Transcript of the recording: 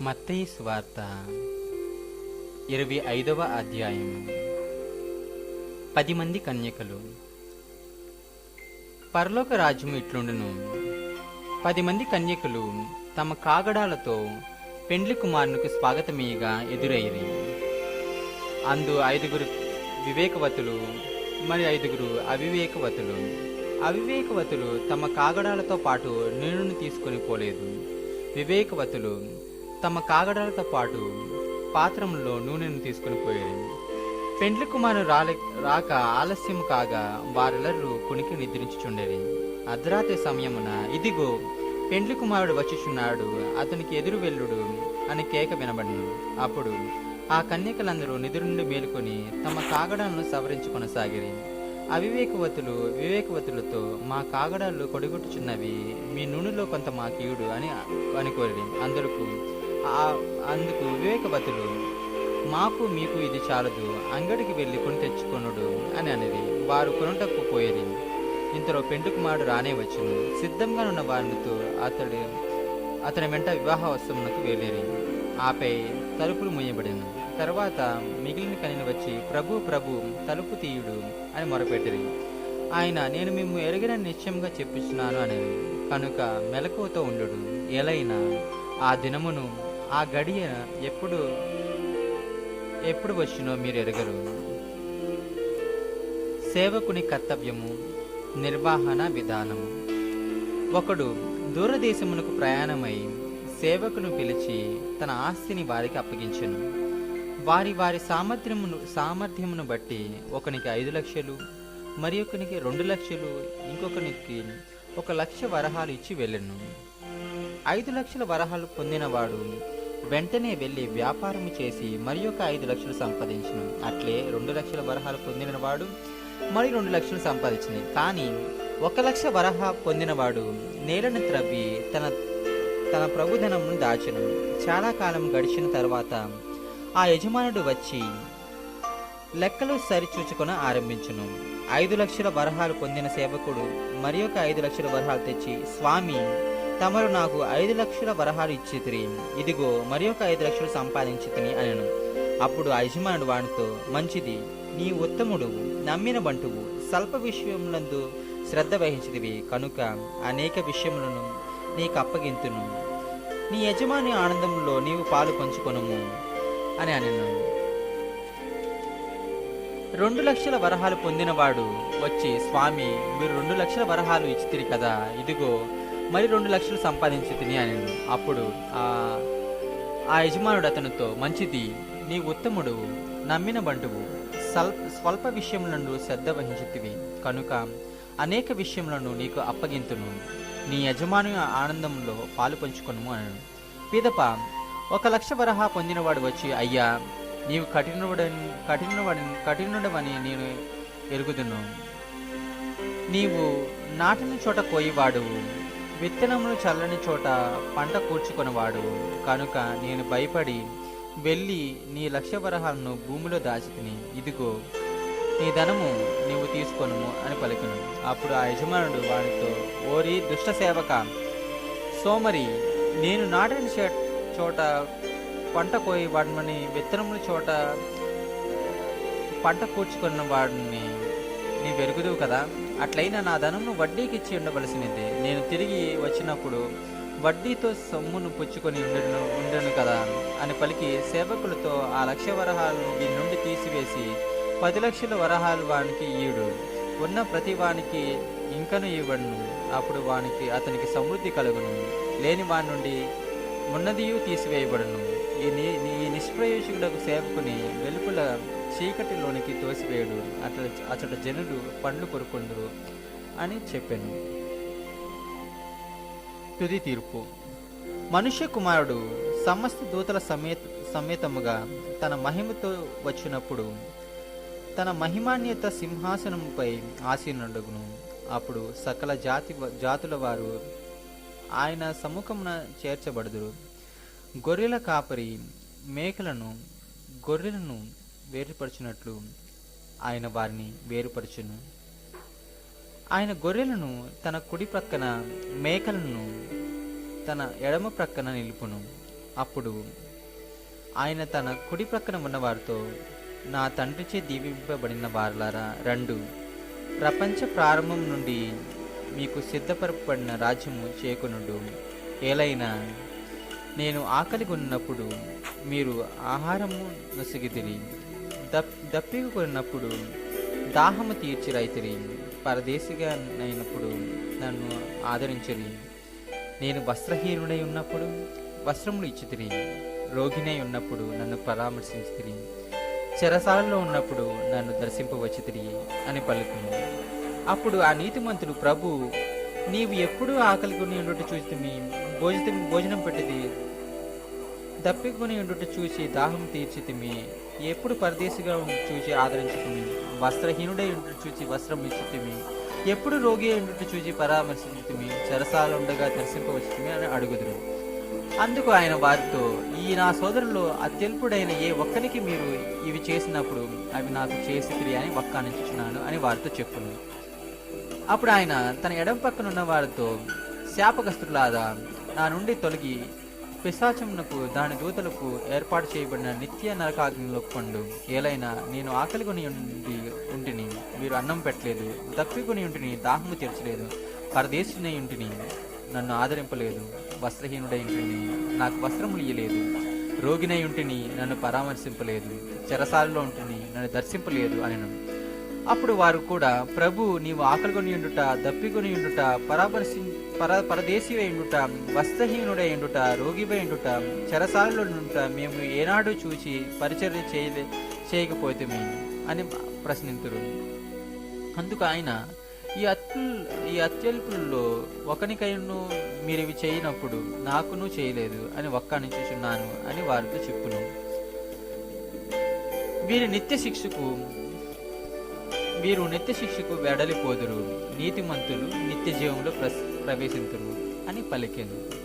మత్తయి స్వార్త ఇరవై ఐదవ అధ్యాయం. పది మంది కన్యకలు. పరలోక రాజ్యం ఇట్లుండును. పది మంది కన్యకలు తమ కాగడాలతో పెండ్లి కుమారునికి స్వాగతమీయగా ఎదురయ్యి అందు ఐదుగురు వివేకవతులు మరి ఐదుగురు అవివేకవతులు. అవివేకవతులు తమ కాగడాలతో పాటు నీళ్ళను తీసుకొని పోలేదు. వివేకవతులు తమ కాగడాలతో పాటు పాత్రములో నూనెను తీసుకుని పోయారు పెండ్లి కుమారుడు రాలే రాక ఆలస్యం కాగా వారెల్లరూ కునికి నిద్రించుచుండేది. అర్ధరాత్రి సమయమున ఇదిగో పెండ్లి కుమారుడు వచ్చిచున్నాడు అతనికి ఎదురు వెల్లుడు అని కేక వినబడిను. అప్పుడు ఆ కన్యకలందరూ నిధుల నుండి మేలుకొని తమ కాగడాలను సవరించి కొనసాగిరి. అవివేకవతులు వివేకవతులతో మా కాగడాలు కొడిగొట్టుచున్నవి మీ నూనెలో కొంత మా కీయుడు అని అనుకోరి అందరకు అందుకు వివేకవతులు మాకు మీకు ఇది చాలదు అంగడికి వెళ్ళి కొని తెచ్చుకొనుడు అని అనేది వారు కొనుటకు పోయేది. ఇంతలో పెండుకుమారుడు రానే వచ్చును. సిద్ధంగా ఉన్న వారితో అతడు అతని వెంట వివాహ వస్త్రమునకు వెళ్ళేది. ఆపై తలుపులు మూయబడిను తర్వాత మిగిలిన కనిని వచ్చి ప్రభు ప్రభు తలుపు తీయుడు అని మొరపెట్టిరి. ఆయన నేను మేము ఎరిగిన నిశ్చయంగా చెప్పించున్నాను అనేది. కనుక మెలకువతో ఉండు ఎలైనా ఆ దినమును ఆ గడియ ఎప్పుడు ఎప్పుడు వచ్చినో మీరు ఎరగరు సేవకుని కర్తవ్యము నిర్వహణ విధానము. ఒకడు దూరదేశమునకు ప్రయాణమై సేవకును పిలిచి తన ఆస్తిని వారికి అప్పగించను. వారి వారి సామర్థ్యమును సామర్థ్యమును బట్టి ఒకనికి ఐదు లక్షలు మరి ఒకనికి రెండు లక్షలు ఇంకొకనికి ఒక లక్ష వరహాలు ఇచ్చి వెళ్ళెను. ఐదు లక్షల వరహాలు పొందినవాడు వెంటనే వెళ్ళి వ్యాపారం చేసి మరి ఒక ఐదు లక్షలు సంపాదించను. అట్లే రెండు లక్షల వరహాలు పొందినవాడు మరి రెండు లక్షలు సంపాదించింది కానీ ఒక లక్ష వరహ పొందినవాడు నేలను త్రవ్వి తన తన ప్రభుధనమును దాచను. చాలా కాలం గడిచిన తర్వాత ఆ యజమానుడు వచ్చి లెక్కలు సరిచూచుకొని ఆరంభించును. ఐదు లక్షల వరహాలు పొందిన సేవకుడు మరి ఒక ఐదు లక్షల వరహాలు తెచ్చి స్వామి తమరు నాకు ఐదు లక్షల వరహాలు ఇచ్చితిరి. ఇదిగో మరి ఒక ఐదు లక్షలు సంపాదించి అనను. అప్పుడు ఆ యజమానుడు వానితో మంచిది నీ ఉత్తముడు నమ్మిన బంటువు స్వల్ప విషయములందు శ్రద్ధ వహించితివి. కనుక అనేక విషయములను నీకు అప్పగింతును నీ యజమాని ఆనందంలో నీవు పాలు పంచుకొనుము అని అనను. రెండు లక్షల వరహాలు పొందినవాడు వచ్చి స్వామి మీరు రెండు లక్షల వరహాలు ఇచ్చితిరి కదా. ఇదిగో మరి రెండు లక్షలు సంపాదించి తిని అని అప్పుడు ఆ ఆ యజమానుడు అతనితో మంచిది నీ ఉత్తముడు నమ్మిన బంటువు స్వల్ప స్వల్ప విషయములను శ్రద్ధ వహించితివి. కనుక అనేక విషయములను నీకు అప్పగింతును. నీ యజమాని ఆనందంలో పాలు పంచుకొనుము అనను. పిదప ఒక లక్ష వరహా పొందినవాడు వచ్చి అయ్యా నీవు కఠినవాడని కఠినవాడని కఠినుడవని నేను ఎరుగుదును. నీవు నాటిన చోట కోయివాడు విత్తనములు చల్లని చోట పంట కూర్చుకొనివాడు. కనుక నేను భయపడి వెళ్ళి నీ లక్ష్యవరహాలను భూమిలో దాచితిని. ఇదిగో నీ ధనము నీవు తీసుకొను అని పలికను. అప్పుడు ఆ యజమానుడు వాడితో ఓరి దుష్ట సేవక సోమరి నేను నాటిన చోట పంట కోయి వాడిని విత్తనముల చోట పంట కూర్చుకున్న వాడిని నీ వెరుగుదువు కదా? అట్లయినా నా ధనమును వడ్డీకి ఇచ్చి ఉండవలసినది. నేను తిరిగి వచ్చినప్పుడు వడ్డీతో సొమ్మును పుచ్చుకొని ఉండను ఉండను కదా? అని పలికి సేవకులతో ఆ లక్ష వరహాలను దీని నుండి తీసివేసి పది లక్షల వరహాలు వానికి ఈయుడు ఉన్న ప్రతి వానికి ఇంకను ఇవ్వను. అప్పుడు వానికి అతనికి సమృద్ధి కలుగును. లేని వాని నుండి ఉన్నదియు తీసివేయబడును. ఈ నిష్ప్రయోజకులకు ఈ సేవకుని వెలుపల చీకటిలోనికి తోసివేయుడు. అతడు అచట జనులు పండ్లు కొరుకుందురు అని చెప్పాను. తుది తీర్పు. మనుష్య కుమారుడు సమస్త దూతల సమేత సమేతముగా తన మహిమతో వచ్చినప్పుడు తన మహిమాన్యత సింహాసనముపై ఆసీనుడుగును. అప్పుడు సకల జాతి జాతుల వారు ఆయన సముఖమున చేర్చబడుదురు. గొర్రెల కాపరి మేకలను గొర్రెలను వేరుపరచినట్లు ఆయన వారిని వేరుపరచును. ఆయన గొర్రెలను తన కుడి ప్రక్కన మేకలను తన ఎడమ ప్రక్కన నిలుపును. అప్పుడు ఆయన తన కుడి ప్రక్కన ఉన్నవారితో నా తండ్రిచే దీవింపబడిన వారులారా రెండు. ప్రపంచ ప్రారంభం నుండి మీకు సిద్ధపరపడిన రాజ్యము చేకునుడు. ఏలైనా నేను ఆకలిగొన్నప్పుడు మీరు ఆహారము నొసిగిదిరి దప్ దప్పిక దాహము తీర్చి రైతురి పరదేశిగా అయినప్పుడు నన్ను ఆదరించరి. నేను వస్త్రహీనుడై ఉన్నప్పుడు వస్త్రములు ఇచ్చితిరి. రోగినై ఉన్నప్పుడు నన్ను పరామర్శించితిరి. చెరసాలలో ఉన్నప్పుడు నన్ను దర్శింపవచ్చితిరి అని పలుకును. అప్పుడు ఆ నీతిమంతుడు ప్రభు నీవు ఎప్పుడు ఆకలి కొని ఉండుట చూసి భోజనం భోజనం పెట్టిది. దప్పికొని ఉండుట చూసి దాహం తీర్చితిమి. ఎప్పుడు పరదేశిగా ఉండి ఆదరించుకుని వస్త్రహీనుడై ఉండుట చూచి వస్త్రం ఇచ్చితిమి. ఎప్పుడు రోగి అయి చూచి చూసి పరామర్శించితిమి చెరసాల అని అడుగుదురు. అందుకు ఆయన వారితో ఈ నా సోదరులో అత్యల్పుడైన ఏ ఒక్కరికి మీరు ఇవి చేసినప్పుడు అవి నాకు చేసి అని వక్కానించుచున్నాను అని వారితో చెప్పును. అప్పుడు ఆయన తన ఎడం పక్కన ఉన్న వారితో శాపగ్రస్తులాదా నా నుండి తొలగి పిశాచమునకు దాని దూతలకు ఏర్పాటు చేయబడిన నిత్య నరకాగ్నిలో పండు ఏలైనా నేను ఆకలి కొని ఉండి ఉంటిని మీరు అన్నం పెట్టలేదు. దప్పికొని ఉంటిని దాహము తీర్చలేదు. పరదేశునై ఉంటిని నన్ను ఆదరింపలేదు. వస్త్రహీనుడై ఉంటిని నాకు వస్త్రములు ఇయ్యలేదు. రోగినై ఉంటిని నన్ను పరామర్శింపలేదు. చెరసాలలో ఉంటిని నన్ను దర్శింపలేదు అని అప్పుడు వారు కూడా ప్రభు నీవు ఆకలికొని ఉండుట దప్పికొని ఉండుట పరామర్శి పర పరదేశివై ఉండుట వస్త్రహీనుడై ఉండుట రోగివై ఉండుట చెరసాలలో మేము ఏనాడు చూచి పరిచర్య చేయలే చేయకపోతే అని ప్రశ్నింతురు. అందుకు ఆయన ఈ అత్యుల్ ఈ అత్యల్పుల్లో ఒకనికైను మీరు ఇవి చేయనప్పుడు నాకును చేయలేదు అని వక్కానించుచున్నాను అని వారితో చెప్పును. వీరి నిత్య శిక్షకు వీరు నిత్య శిక్షకు వెడలిపోదురు. నీతిమంతులు నిత్య జీవంలో ప్రవేశింతురు అని పలికెను.